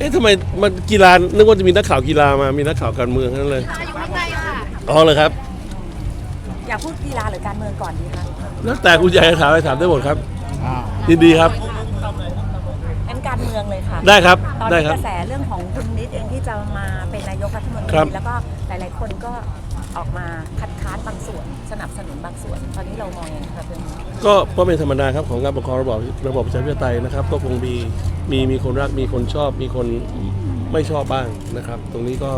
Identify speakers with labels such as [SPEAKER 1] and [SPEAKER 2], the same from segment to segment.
[SPEAKER 1] เอ๊ะทำไมมันกีฬานึกว่าจะมีนักข่าวกีฬามามีนักข่าวการเมืองทั้งนั้นเลย
[SPEAKER 2] ค่ะอยู่ข้างในค่ะ
[SPEAKER 1] อ๋อเลยครับ
[SPEAKER 3] อยากพูดกีฬาหรือการเมืองก่อนดีคะ
[SPEAKER 1] แล้วแต่คุณยายจะถามอะไรถามได้หมดครับยินดีครับ
[SPEAKER 3] งั้นการเมืองเลยค่ะ
[SPEAKER 1] ได้ครับ
[SPEAKER 3] ตอน
[SPEAKER 1] ได้
[SPEAKER 3] นี้
[SPEAKER 1] ครั
[SPEAKER 3] ก
[SPEAKER 1] บ
[SPEAKER 3] ระแสเรื่องของคุณนิดเองที่จะมาเป็นนายกรัฐมนต
[SPEAKER 1] ครั
[SPEAKER 3] รี
[SPEAKER 1] บ
[SPEAKER 3] แล้วก็หลาย ๆ คนก็ออกมาคัดค้านบางส่วน สนับสนุนบางส่วน ตอนนี้เรามองยังไงครับเรื่องนี้
[SPEAKER 1] ก็ก็เป็นธรรมดาครับของการปกครองระบอบระบอบประชาธิปไตยนะครับ ก็คงมี มีมีคนรักมีคนชอบมีคนไม่ชอบบ้างนะครับ ตรงนี้ก็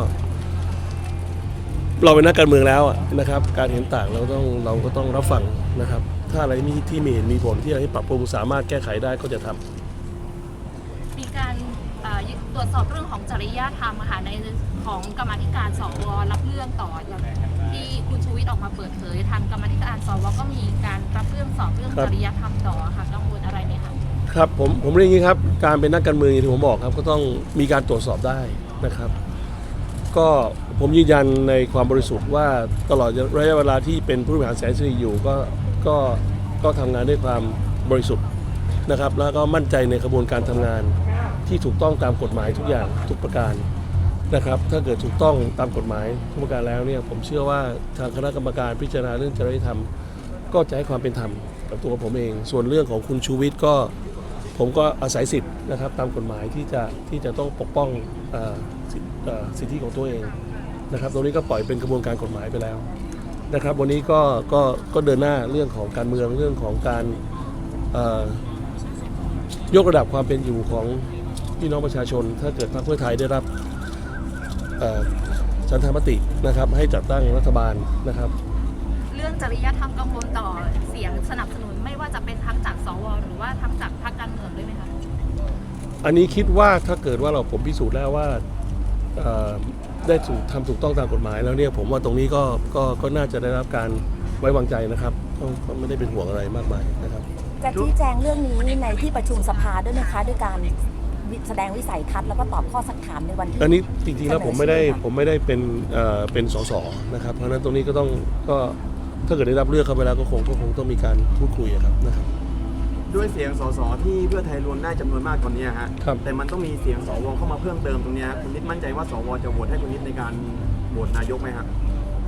[SPEAKER 1] เราเป็นนักการเมืองแล้วอะนะครับ การเห็นต่างเราต้องเราก็ต้องรับฟังนะครับ ถ้าอะไรมีที่มีเหตุมีผลที่อะไรที่ปรับปรุงสามารถแก้ไขได้ก็จะทำ
[SPEAKER 2] มีการเอ่อตรวจสอบเรื่องของจริยธรรมอะค่ะในของกรรมาธิการสวรับเรื่องต่ออย่างที่คุณชูวิทย์ออกมาเปิดเผยทางกรรมาธิการสวก็มีการรับเรื่องสอบเรื่อง
[SPEAKER 1] ครับ
[SPEAKER 2] จริยธรรมต่อค่ะกังวลอะไรไหมคะ
[SPEAKER 1] ครับผมผมเรียนอย่างนี้ครับ การเป็นนักการเมืองอย่างที่ผมบอกครับ ก็ต้องมีการตรวจสอบได้นะครับ ก็ผมยืนยันในความบริสุทธิ์ว่าตลอดระยะเวลาที่เป็นผู้บริหารแสนสิริอยู่ก็ก็ก็ทำงานด้วยความบริสุทธิ์นะครับ แล้วก็มั่นใจในกระบวนการทำงานที่ถูกต้องตามกฎหมายทุกอย่างทุกประการนะครับ ถ้าเกิดถูกต้องตามกฎหมายทุกประการแล้วเนี่ยผมเชื่อว่าทางคณะกรรมการพิจารณาเรื่องจริยธรรม ก็จะให้ความเป็นธรรมกับตัวผมเอง ส่วนเรื่องของคุณชูวิทย์ก็ ผมก็อาศัยสิทธิ์นะครับตามกฎหมายที่จะที่จะต้องปกป้องอสิทธิของตัวเองนะครับ ตรงนี้ก็ปล่อยเป็นกระบวนการกฎหมายไปแล้วนะครับ วันนี้ก็ก็ก็เดินหน้าเรื่องของการเมืองเรื่องของการยกระดับความเป็นอยู่ของพี่น้องประชาชน ถ้าเกิดพรรคเพื่อไทยได้รับฉันทามตินะครับให้จัดตั้งรัฐบาลนะครับ
[SPEAKER 2] รื่องจริยธรรมกังวลต่อเสียงสนับสนุนไม่ว่าจะเป็นทั้งจากสวหรือว่าทั้งจากพรรคการเมืองด้วยไหมคะ
[SPEAKER 1] อันนี้คิดว่าถ้าเกิดว่าเราผมพิสูจน์แล้วว่าเอ่อได้ถูกทำถูกต้องตามกฎหมายแล้วเนี่ยผมว่าตรงนี้ก็ก็ก็น่าจะได้รับการไว้วางใจนะครับก็ก็ไม่ได้เป็นห่วงอะไรมากมายนะครับ
[SPEAKER 3] จะชี้แจงเรื่องนี้ในที่ประชุมสภาด้วยไหมคะด้วยการวิแสดงวิสัยทัศน์แล้วก็ตอบข้อสักถามในวันที่
[SPEAKER 1] อันนี้จริงๆแล้วผมไม่ได้
[SPEAKER 3] เสนอชื่อค่ะ
[SPEAKER 1] ผมไม่ได้เป็นเอ่อเป็นสสนะครับ เพราะฉะนั้นตรงนี้ก็ต้องก็ ถ้าเกิดได้รับเลือกเข้าไปแล้วก็คงก็คงต้องมีการพูดคุยอะครับนะครับ
[SPEAKER 4] ด้วยเสียงสสที่เพื่อไทยรวมได้จำนวนมากตอนเนี้ยฮะ
[SPEAKER 1] ครับ
[SPEAKER 4] แต่มันต้องมีเสียงสวเข้ามาเพิ่มเติมตรงเนี้ยคุณนิดมั่นใจว่าสวจะโหวตให้คุณนิดในการโหวตนายกไหมฮะ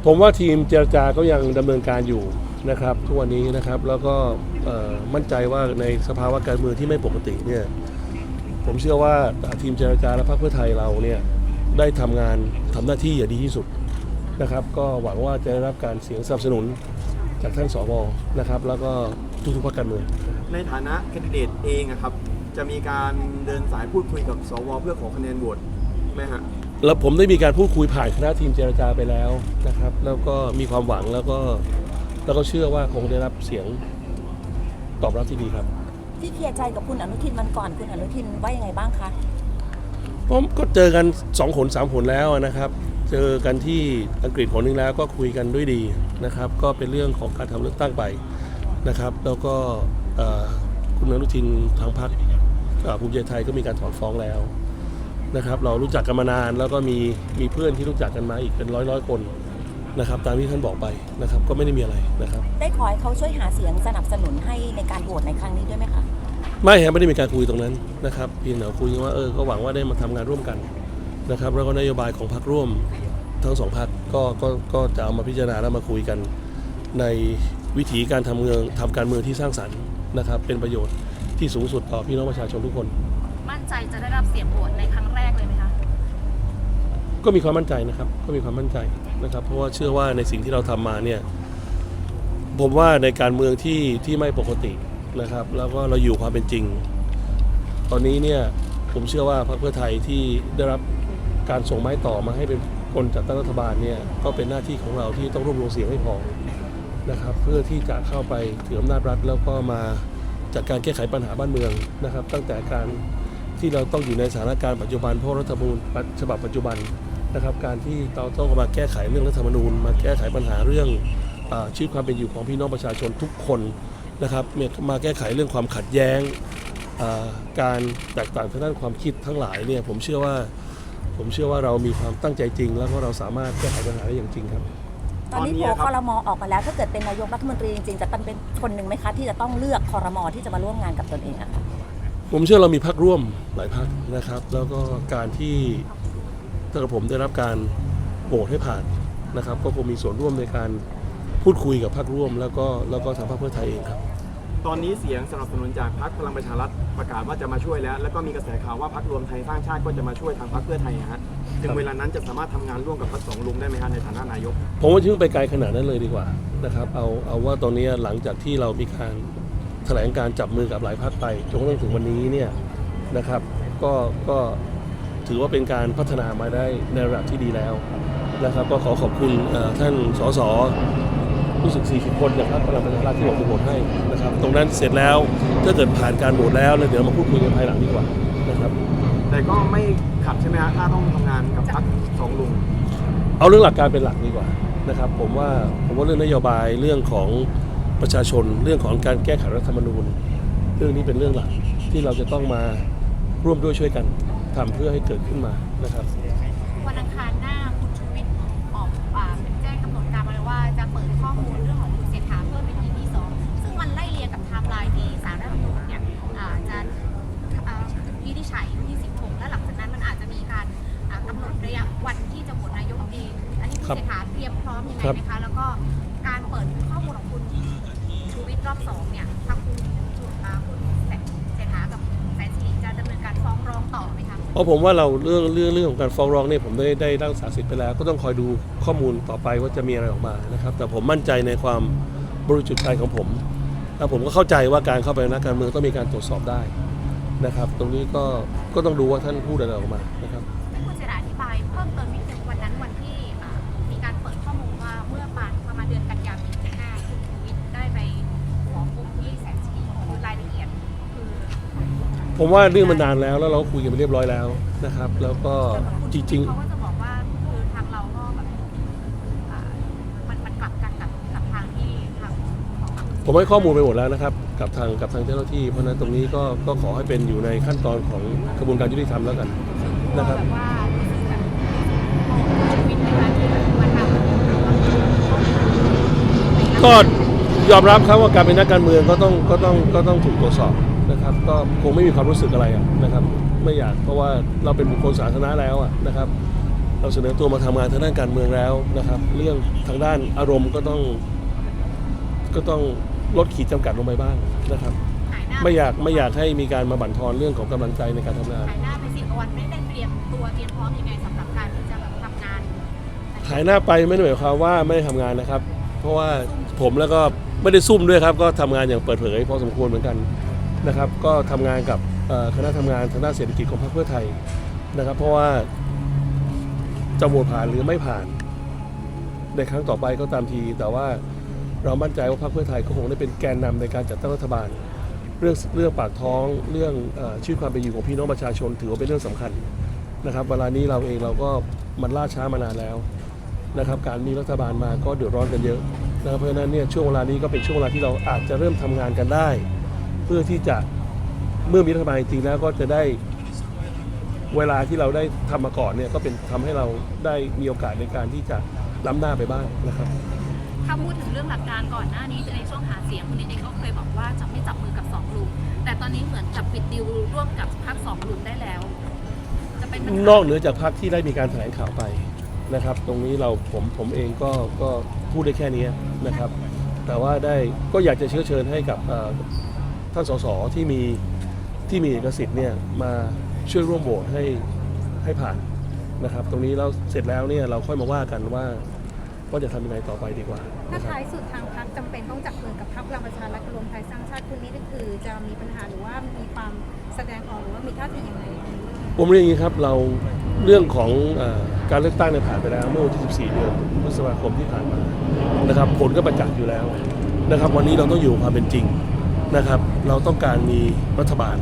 [SPEAKER 1] ผมว่าทีมเจรจาก็ยังดำเนินการอยู่นะครับทุกวันนี้นะครับแล้วก็เอ่อมั่นใจว่าในสภาวะการเมืองที่ไม่ปกติเนี่ยผมเชื่อว่าทีมเจรจาและพรรคเพื่อไทยเราเนี่ยได้ทำงานทำหน้าที่อย่างดีที่สุด นะครับ ก็หวังว่าจะได้รับการเสียงสนับสนุนจากท่านสวนะครับ แล้วก็ทุกๆพรรคการเมือง
[SPEAKER 4] ในฐานะแคนดิเดตเองอะครับ จะมีการเดินสายพูดคุยกับสวเพื่อขอคะแนนโหวตไหมฮะ
[SPEAKER 1] แล้วผมได้มีการพูดคุยผ่านคณะทีมเจรจาไปแล้วนะครับ แล้วก็มีความหวังแล้วก็แล้วก็เชื่อว่าคงได้รับเสียงตอบรับที่ดีครับ
[SPEAKER 3] ที่เคลียร์ใจกับคุณอนุทินมันก่อนคุณอนุทินว่ายังไงบ้างคะ
[SPEAKER 1] ผมก็เจอกันสองหนสามหนแล้วนะครับ เจอกันที่อังกฤษหนหนึ่งแล้วก็คุยกันด้วยดีนะครับ ก็เป็นเรื่องของการทำเลือกตั้งไปนะครับ แล้วก็เอ่อคุณอนุทินทางพรรคเอ่อภูมิใจไทยก็มีการถอนฟ้องแล้วนะครับ เรารู้จักกันมานานแล้วก็มีมีเพื่อนที่รู้จักกันมาอีกเป็นร้อยร้อยๆคนนะครับ ตามที่ท่านบอกไปนะครับ ก็ไม่ได้มีอะไรนะครับ
[SPEAKER 3] ได้ขอให้เขาช่วยหาเสียงสนับสนุนให้ในการโหวตในครั้งนี้ด้วยไหมคะ
[SPEAKER 1] ไม่ฮะไม่ได้มีการคุยตรงนั้นนะครับเพียงแต่คุยกันว่าเออก็หวังว่าได้มาทำงานร่วมกัน นะครับแล้วก็นโยบายของพรรคร่วมทั้งสองพรรคก็ก็ก็จะเอามาพิจารณาแล้วมาคุยกัน ในวิถีการทำเมืองทำการเมืองที่สร้างสรรค์นะครับ เป็นประโยชน์ที่สูงสุดต่อพี่น้องประชาชนทุกคน
[SPEAKER 2] มั่นใจจะได้รับเสียงโหวตในครั้งแรกเลยไหมคะ
[SPEAKER 1] ก็มีความมั่นใจนะครับ ก็มีความมั่นใจนะครับ เพราะว่าเชื่อว่าในสิ่งที่เราทำมาเนี่ย ผมว่าในการเมืองที่ที่ไม่ปกตินะครับ แล้วก็เราอยู่ความเป็นจริง ตอนนี้เนี่ยผมเชื่อว่าพรรคเพื่อไทยที่ได้รับ การส่งไม้ต่อมาให้เป็นคนจัดตั้งรัฐบาลเนี่ยก็เป็นหน้าที่ของเราที่ต้องรวบรวมเสียงให้พอนะครับ เพื่อที่จะเข้าไปถืออำนาจรัฐแล้วก็มาจัดการแก้ไขปัญหาบ้านเมืองนะครับ ตั้งแต่การที่เราต้องอยู่ในสถานการณ์ปัจจุบันเพราะรัฐธรรมนูญฉบับปัจจุบันนะครับการที่เราต้องมาแก้ไขเรื่องรัฐธรรมนูญ มาแก้ไขปัญหาเรื่องอชีวิตความเป็นอยู่ของพี่น้องประชาชนทุกคนนะครับมาแก้ไขเรื่องความขัดแย้งการแตกต่างทางด้านความคิดทั้งหลายเนี่ยผมเชื่อว่า ผมเชื่อว่าเรามีความตั้งใจจริง แล้วก็เราสามารถแก้ไขปัญหาได้อย่างจริงครับ
[SPEAKER 3] ตอนนี้
[SPEAKER 4] ตอนนี้
[SPEAKER 3] โผล่
[SPEAKER 4] อะครับ
[SPEAKER 3] คอรมอออกมาแล้ว ถ้าเกิดเป็นนายกรัฐมนตรีจริงๆจะต้องเป็นคนหนึ่งไหมคะ ที่จะต้องเลือกคอรมอที่จะมาร่วมงานกับตนเองอะคะ
[SPEAKER 1] ผมเชื่อเรามีพักร่วมหลายพักนะครับ แล้วก็การที่ถ้ากับผมได้รับการโหวตให้ผ่านนะครับ ก็คงมีส่วนร่วมในการพูดคุยกับพักร่วม แล้วก็แล้วก็ทางพรรคเพื่อไทยเองครับ
[SPEAKER 4] ตอนนี้เสียงสนับสนุนจากพรรคพลังประชารัฐประกาศว่าจะมาช่วยแล้ว แล้วก็มีกระแสข่าวว่าพรรครวมไทยสร้างชาติก็จะมาช่วยทางพรรคเพื่อไทยนะฮะถึงเวลานั้นจะสามารถทำงานร่วมกับพรรคสองลุงได้ไหมฮะในฐานะนายก
[SPEAKER 1] ผมว่ายิ่งไปไกลขนาดนั้นเลยดีกว่านะครับเอาเอาว่าตอนนี้หลังจากที่เรามีการแถลงการจับมือกับหลายพักไปจนกระทั่งถึงวันนี้เนี่ยนะครับ ก็ก็ถือว่าเป็นการพัฒนามาได้ในระดับที่ดีแล้วนะครับ ก็ขอขอบคุณเอ่อท่านสส รู้สึก 40 คนจากพรรคพลังประชารัฐที่บอกจะโหวตให้นะครับตรงนั้นเสร็จแล้วถ้าเกิดผ่านการโหวตแล้วแล้วเดี๋ยวมาพูดคุยกันภายหลังดีกว่านะครับ
[SPEAKER 4] แต่ก็ไม่ขัดใช่ไหมฮะถ้าต้องทำงานกับพรรคสองลุง
[SPEAKER 1] เอาเรื่องหลักการเป็นหลักดีกว่านะครับผมว่าผมว่าเรื่องนโยบายเรื่องของประชาชนเรื่องของการแก้ไขรัฐธรรมนูญ เรื่องนี้เป็นเรื่องหลักที่เราจะต้องมาร่วมด้วยช่วยกันทำเพื่อให้เกิดขึ้นมานะครับ
[SPEAKER 2] เพราะ
[SPEAKER 1] ผมว่าเราเรื่องเรื่องเรื่องของการฟ้องร้องเนี่ยผมได้ได้รักษาสิทธิ์ไปแล้ว ก็ต้องคอยดูข้อมูลต่อไปว่าจะมีอะไรออกมานะครับ แต่ผมมั่นใจในความบริสุทธิ์ใจของผมแล้วผมก็เข้าใจว่าการเข้าไปนนักการเมืองต้องมีการตรวจสอบได้นะครับ ตรงนี้ก็ก็ต้องดูว่าท่านพูดอะไรออกมานะครับ ผมว่าเรื่องมันนานแล้วแล้วเราก็คุยกันไปเรียบร้อยแล้วนะครับ แล้วก็จริง
[SPEAKER 2] เขาก็จะบอกว่าคือทางเราก็แบบอ่ามันมันกลับกันกับกับทางที่ทางของ
[SPEAKER 1] ๆผมให้ข้อมูลไปหมดแล้วนะครับ กับทางกับทางเจ้าหน้าที่ เพราะฉะนั้นตรงนี้ก็ก็ขอให้เป็นอยู่ในขั้นตอนของกระบวนการยุติธรรมแล้วกัน นะครับ
[SPEAKER 2] แบบว่ารู้สึกแบบของคุณชูวิทย์นะคะที่มาทำ
[SPEAKER 1] ก็ยอมรับครับว่าการเป็นนักการเมืองก็ต้องก็ต้องก็ต้องถูกตรวจสอบ นะครับก็คงไม่มีความรู้สึกอะไรอะนะครับ ไม่อยากเพราะว่าเราเป็นบุคคลสาธารณะแล้วอะนะครับ เราเสนอตัวมาทำงานทางด้านการเมืองแล้วนะครับ เรื่องทางด้านอารมณ์ก็ต้อง ก็ต้องลดขีดจำกัดลงไปบ้างนะครับ
[SPEAKER 2] หายหน้า
[SPEAKER 1] ไม่อยากไม่อยากให้มีการมาบั่นทอนเรื่องของกำลังใจในการทำงาน
[SPEAKER 2] หายหน้าไปสิบกว่าวันไม่ได้เตรียมตัวเตรียมพร้อมยังไงสำหรับการที่จะแบบทำงาน
[SPEAKER 1] หายหน้าไปไม่ได้หมายความว่าไม่ได้ทำงานนะครับ เพราะว่าผมแล้วก็ไม่ได้ซุ่มด้วยครับ ก็ทำงานอย่างเปิดเผยพอสมควรเหมือนกัน นะครับก็ทำงานกับคณะทำงานทางด้านเศรษฐกิจของพรรคเพื่อไทยนะครับ เพราะว่าจะโหวตผ่านหรือไม่ผ่าน ในครั้งต่อไปก็ตามที แต่ว่าเรามั่นใจว่าพรรคเพื่อไทยก็คงได้เป็นแกนนำในการจัดตั้งรัฐบาล เรื่องเรื่องปากท้องเรื่องอชีวิตความเป็นอยู่ของพี่น้องประชาชนถือว่าเป็นเรื่องสำคัญนะครับเวลานี้เราเองเราก็มันล่าช้ามานานแล้วนะครับการมีรัฐบาลมาก็เดือดร้อนกันเยอะนะครับเพราะฉะนั้นเนี่ยช่วงเวลานี้ก็เป็นช่วงเวลาที่เราอาจจะเริ่มทำงานกันได้ เพื่อที่จะเมื่อมีรัฐบาลจริงๆแล้วก็จะได้เวลาที่เราได้ทำมาก่อนเนี่ยก็เป็นทำให้เราได้มีโอกาสในการที่จะล้ำหน้าไปบ้างนะครับ
[SPEAKER 2] ถ้าพูดถึงเรื่องหลักการก่อนหน้านี้ในช่วงหาเสียงคุณเองก็เคยบอกว่าจะไม่จับมือกับสองลุงแต่ตอนนี้เหมือนจะปิดดีลร่วมกับพรรคสองลุงได้แล้ว จะเป็นปัญหาน
[SPEAKER 1] อกเหนือจากพักที่ได้มีการแถลงข่าวไปนะครับ ตรงนี้เราผมผมเองก็ก็พูดได้แค่นี้นะครับ แต่ว่าได้ก็อยากจะเชื้อเชิญให้กับเอ่อ ท่านสสที่มีที่มีเอกสิทธิ์เนี่ยมาช่วยร่วมโหวตให้ให้ผ่านนะครับ ตรงนี้เราเสร็จแล้วเนี่ยเราค่อยมาว่ากันว่าว่าจะทำยังไงต่อไปดีกว่า
[SPEAKER 5] ถ้า
[SPEAKER 1] นะครับ
[SPEAKER 5] ท้ายสุดทางพรรคจำเป็นต้องจับมือกับพรรคพลังประชารัฐกับรวมไทยสร้างชาติคุณนี้ก็คือจะมีปัญหาหรือว่ามีความแสดงออกหรือว่ามีท่าทียังไง
[SPEAKER 1] ผมเรียนอย่างนี้ครับเราเรื่องของเออการเลือกตั้งเนี่ยผ่านไปแล้วเมื่อวันที่ 14 เดือนพฤษภาคมที่ผ่านมานะครับผลก็ประจักษ์อยู่แล้วนะครับ วันนี้เราต้องอยู่กับความเป็นจริง นะครับ เราต้องการมีรัฐบาล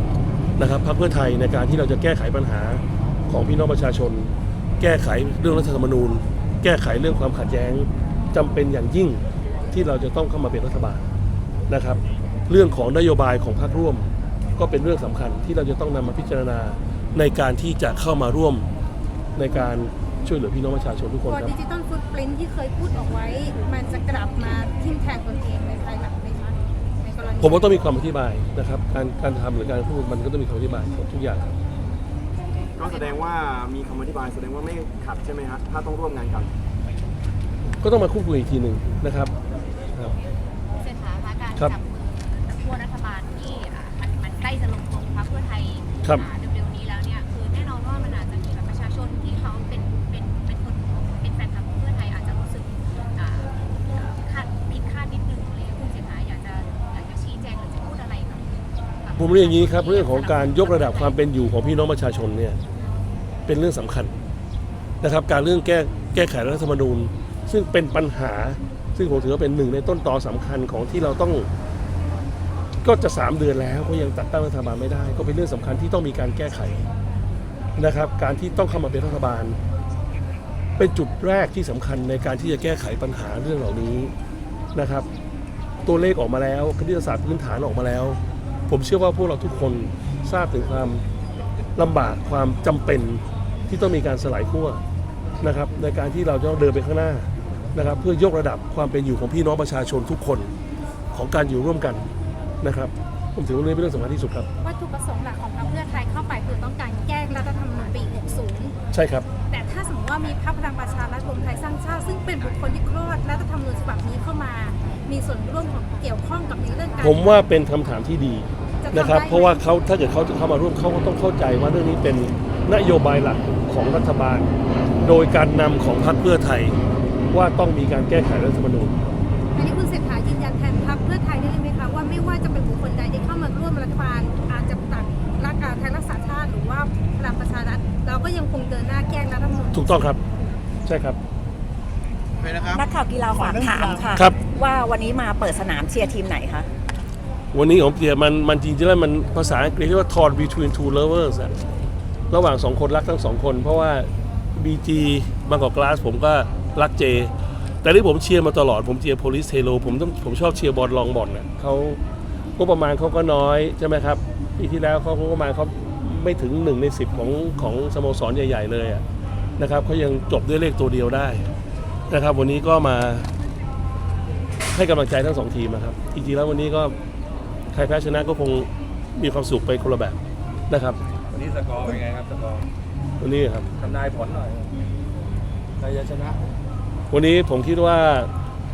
[SPEAKER 1] นะครับพรรคเพื่อไทยในการที่เราจะแก้ไขปัญหาของพี่น้องประชาชน แก้ไขเรื่องรัฐธรรมนูญ แก้ไขเรื่องความขัดแย้งจำเป็นอย่างยิ่งที่เราจะต้องเข้ามาเป็นรัฐบาลนะครับ เรื่องของนโยบายของพรรคร่วม ก็เป็นเรื่องสำคัญที่เราจะต้องนำมาพิจารณาในการที่จะเข้ามาร่วมในการช่วยเหลือพี่น้องประชาชนทุกคนครับ
[SPEAKER 5] ดิจิตอลฟุตปรินที่เคยพูดออกไว้ มันจะกลับมาทิ่มแทงตนเองในภายหลัง
[SPEAKER 1] ผมว่าต้องมีความอธิบายนะครับ การการทำหรือการพูดมันก็ต้องมีคำอธิบายของทุกอย่างครับ
[SPEAKER 4] ก็แสดงว่ามีคำอธิบายแสดงว่าไม่ขัดใช่ไหมฮะถ้าต้องร่วมงานกัน
[SPEAKER 1] ก็ต้องมาพูดคุยอีกทีหนึ่งนะครับครับ
[SPEAKER 2] เศรษฐาคะการ
[SPEAKER 1] ครับ
[SPEAKER 2] จับมือขั้วรัฐบาลที่อะมันมันใกล้จะลงตัวของพรรคเพื่อไทย
[SPEAKER 1] ครับ
[SPEAKER 2] อ่า ผ
[SPEAKER 1] มเรียนอย่างนี้ครับ เรื่องของการยกระดับความเป็นอยู่ของพี่น้องประชาชนเนี่ยเป็นเรื่องสำคัญนะครับ การเรื่องแก้แก้ไขรัฐธรรมนูญ ซึ่งเป็นปัญหาซึ่งผมถือว่าเป็นหนึ่งในต้นตอสำคัญของที่เราต้อง ก็จะสามเดือนแล้วก็ยังจัดตั้งรัฐบาลไม่ได้ ก็เป็นเรื่องสำคัญที่ต้องมีการแก้ไขนะครับ การที่ต้องเข้ามาเป็นรัฐบาล เป็นจุดแรกที่สำคัญในการที่จะแก้ไขปัญหาเรื่องเหล่านี้นะครับ ตัวเลขออกมาแล้วคณิตศาสตร์พื้นฐานออกมาแล้ว ผมเชื่อว่าพวกเราทุกคนทราบถึงความลำบากความจำเป็นที่ต้องมีการสลายขั้วนะครับ ในการที่เราจะต้องเดินไปข้างหน้านะครับ เพื่อยกระดับความเป็นอยู่ของพี่น้องประชาชนทุกคนของการอยู่ร่วมกันนะครับ ผมถือว่าเรื่องนี้เป็นเรื่องสำคัญที่สุดครับ
[SPEAKER 5] วัตถุประสงค์หลักของพรรคเพื่อไทยเข้าไปคือต้องการแก้รัฐธรรมนูญปี 60
[SPEAKER 1] ใช่ครับ
[SPEAKER 5] แต่ถ้าสมมติว่ามีพรรคพลังประชารัฐรวมไทยสร้างชาติซึ่งเป็นบุคคลที่คลอดรัฐธรรมนูญฉบับนี้เข้ามา มีส่วนร่วมของเกี่ยวข้องกับในเรื่องการ
[SPEAKER 1] ผมว่าเป็นคำถามที่ดี
[SPEAKER 5] จะทำ
[SPEAKER 1] นะครับ
[SPEAKER 5] ได้ไหม
[SPEAKER 1] เพราะว่าเขาถ้าเกิดเขาจะเข้ามาร่วมเขาก็ต้องเข้าใจว่าเรื่องนี้เป็นนโยบายหลักของรัฐบาล โดยการนำของพรรคเพื่อไทย ว่าต้องมีการแก้ไขรัฐธรรมนูญ
[SPEAKER 5] อันนี้คุณเศรษฐายืนยันแทนพรรคเพื่อไทยได้ไหมคะว่าไม่ว่าจะเป็นบุคคลใดที่เข้ามาร่วมรัฐบาลอาจจะตัดรักการไทยรักษาชาติหรือว่าพลังประชารัฐเราก็ยังคงเดินหน้าแก้รัฐธรรมนูญ
[SPEAKER 1] ถูกต้องครับ ใช่ครับ
[SPEAKER 3] นักข่าวกีฬาฝากถามค่ะ
[SPEAKER 1] ครับ
[SPEAKER 3] ว่าวันนี้มาเปิดสนามเชียร์ทีมไหนคะ
[SPEAKER 1] วันนี้ของเพียมันมันจริงๆแล้วมันภาษาอังกฤษเรียกว่า torn between two lovers อะระหว่างสองคนรักทั้งสองคน เพราะว่า BG บางกอกกลาสผมก็รักเจ แต่ที่ผมเชียร์มาตลอดผมเชียร์โพลิสเทโลผมต้องผมชอบเชียร์บอลลองบอลน่ะเขาก็ประมาณเขาก็น้อยใช่ไหมครับปีที่แล้วเขาก็ประมาณเขาไม่ถึงหนึ่งในสิบของของสโมสรใหญ่ ๆ เลยอะนะครับเขายังจบด้วยเลขตัวเดียวได้นะครับ วันนี้ก็มาให้กำลังใจทั้งสองทีมนะครับจริงๆแล้ววันนี้ก็ ใครแพ้ชนะก็คงมีความสุขไปคนละแบบนะครับ
[SPEAKER 6] วันนี้สกอร์เป็นไงครับสกอร์
[SPEAKER 1] วันนี้ครับ
[SPEAKER 6] ทำนายผลหน่อยใครจะชนะ
[SPEAKER 1] วันนี้ผมคิดว่า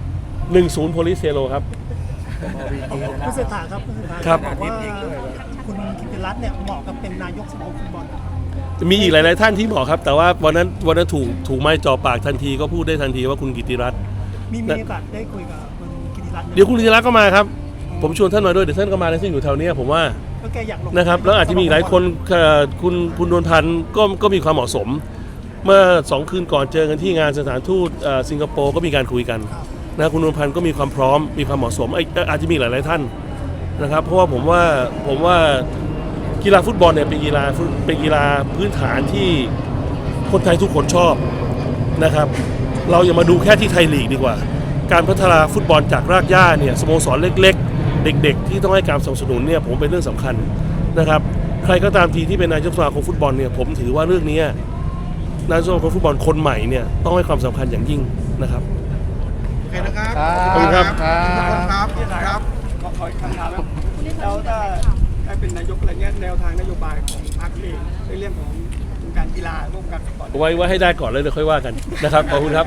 [SPEAKER 1] 1-0 โพลิสเซโลครับ
[SPEAKER 7] คุณเศรษฐาครับคุณเศรษฐา
[SPEAKER 1] ครับ
[SPEAKER 7] บอกว่าคุณกิติรัตน์เนี่ยเหมาะกับเป็นนายกสมาคมฟุตบอล
[SPEAKER 1] มีอีกหลาย ๆ ท่านที่บอกครับ แต่ว่าวันนั้นวันนั้นถูกถูกไม้จ่อปากทันทีก็พูดได้ทันทีว่าคุณกิติรัตน์
[SPEAKER 7] มีมี
[SPEAKER 1] นะ
[SPEAKER 7] โอกาสได้คุยกับคุณกิติรัตน์ไหม
[SPEAKER 1] เดี๋ยวคุณกิติรัตน์ก็มาครับ ผมชวนท่านมาด้วยเดี๋ยวท่านก็มาในซึ่งอยู่แถวเนี้ยผมว่า
[SPEAKER 7] ก็แกอยากลง
[SPEAKER 1] นะครับแล้วอาจจะมีอีกหลายคนเอ่อคุณคุณนวลพันธ์ก็ก็มีความเหมาะสม เมื่อสองคืนก่อนเจอกันที่งานสถานทูตเอ่อสิงคโปร์ก็มีการคุยกันนะคุณนวลพันธ์ก็มีความพร้อมมีความเหมาะสมเอ้ยอาจจะมีหลาย ๆท่านนะครับ เพราะว่าผมว่าผมว่ากีฬาฟุตบอลเนี่ยเป็นกีฬาฟุตเป็นกีฬาพื้นฐานที่คนไทยทุกคนชอบ นะครับเราอย่ามาดูแค่ที่ไทยลีกดีกว่า การพัฒนาฟุตบอลจากรากหญ้าเนี่ยสโมสรเล็กๆ เด็กๆ ที่ต้องให้การสนับสนุนเนี่ยผมเป็นเรื่องสำคัญนะครับ ใครก็ตามทีที่เป็นนายกสมาคมฟุตบอลเนี่ยผมถือว่าเรื่องเนี้ยนายกสมาคมฟุตบอลคนใหม่เนี่ยต้องให้ความสำคัญอย่างยิ่งนะครับ
[SPEAKER 8] โอเคนะครับ
[SPEAKER 1] ขอบคุณครับ
[SPEAKER 8] ทุกคนครับครับ
[SPEAKER 4] ขอขออีกคำถามครับแล้วถ้าได้เป็นนายกอะไรเงี้ยแนวทางนโยบายของพรรคนี่ในเรื่องของวงการกีฬาวงการฟุตบอล
[SPEAKER 1] ไว้ไว้ให้ได้ก่อนแล้วเดี๋ยวค่อยว่ากันนะครับขอบคุณครับ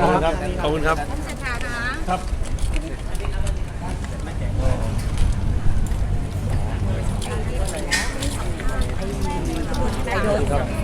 [SPEAKER 1] ขอบคุณครับขอบคุณครับ
[SPEAKER 2] คุณเศรษ คะ
[SPEAKER 1] ครับ
[SPEAKER 3] นายก